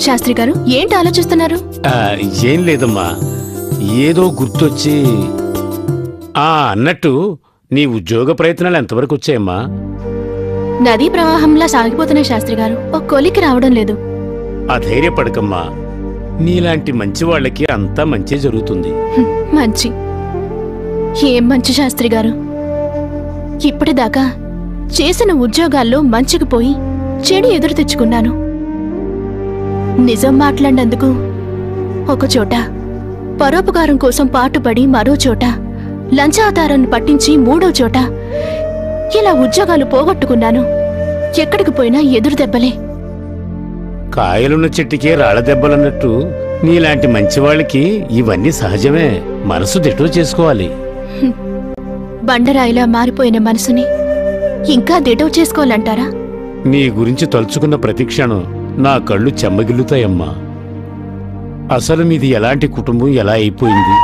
శాస్త్రి గారు ఏంటి ఆలోచిస్తున్నారు? ఆ, ఏం లేదమ్మా. ఏదో గుర్తొచ్చి. ఆ అన్నట్టు నీ ఉద్యోగ ప్రయత్నాలు ఎంతవరకు వచ్చాయమ్మా? నదీ ప్రవాహంలా సాగిపోతున్నాయి శాస్త్రి గారు. ఒక కొలికి రావడం లేదు. అధైర్యపడకమ్మా నీలాంటి మంచి వాళ్ళకి అంతా మంచి జరుగుతుంది. హ్మ్, మంచి. ఏం మంచి శాస్త్రి గారు? ఇప్పటిదాకా చేసిన ఉద్యోగాల్లో మంచికి పోయి చెడు ఎదురు తెచ్చుకున్నాను. నిజం మాట్లాడినందుకు ఒక చోట పరోపకారం కోసం పాటుపడి మరో చోట లంచావతారాన్ని పట్టించి మూడో చోట ఇలా ఉద్యోగాలు పోగొట్టుకున్నాను. ఎక్కడికి పోయినా ఎదురు దెబ్బలే. కాయలున్న చెట్టుకే రాళ్ళ దెబ్బలన్నట్టు నీలాంటి మంచి వాళ్ళకి ఇవన్నీ సహజమే. మనసు దిటో చేసుకోవాలి. బండరాయిలా మారిపోయిన మనసుని ఇంకా దిటవు చేసుకోవాలంటారా? నీ గురించి తలుచుకున్న ప్రతి క్షణం నా కళ్ళు చెమ్మగిల్లుతాయమ్మా. అసలు మీది ఎలాంటి కుటుంబం ఎలా అయిపోయింది?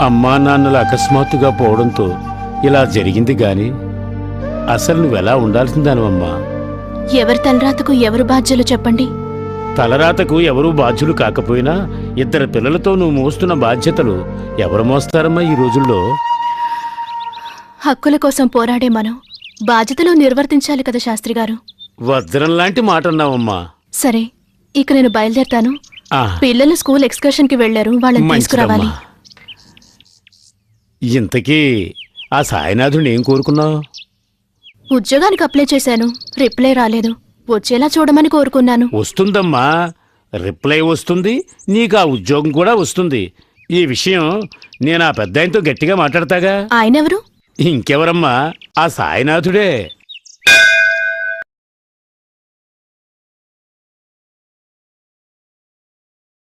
అమ్మా నాన్నలు అకస్మాత్తుగా పోవడంతో ఇలా జరిగింది గాని అసలు నువ్వెలా ఉండాల్సిందానమ్మా ఎవరి తలరాతకు ఎవరు బాధ్యులు చెప్పండి? తలరాతకు ఎవరూ బాధ్యులు కాకపోయినా ఇద్దరు పిల్లలతో నువ్వు మోస్తున్న బాధ్యతలు ఎవరు మోస్తారమ్మా ఈ రోజుల్లో? హక్కుల కోసం పోరాడే మనం బాధ్యతలు నిర్వర్తించాలి కదా శాస్త్రి గారు. వజ్రం లాంటి మాట అన్నావమ్మా సరే ఇక నేను బయలుదేరతాను. ఆ. పిల్లలు స్కూల్ ఎక్స్కర్షన్కి వెళ్ళారు వాళ్ళని తీసుకురావాలి. ఇంతకీ ఆ సాయినాథుని ఏం కోరుకున్నావు? ఉద్యోగానికి అప్లై చేశాను రిప్లై రాలేదు. వచ్చేలా చూడమని కోరుకున్నాను. వస్తుందమ్మా. రిప్లై వస్తుంది నీకు ఆ ఉద్యోగం కూడా వస్తుంది. ఈ విషయం నేను ఆ పెద్ద గట్టిగా మాట్లాడతాగా? ఆయనెవరు ఇంకెవరమ్మా? ఆ సాయినాథుడే.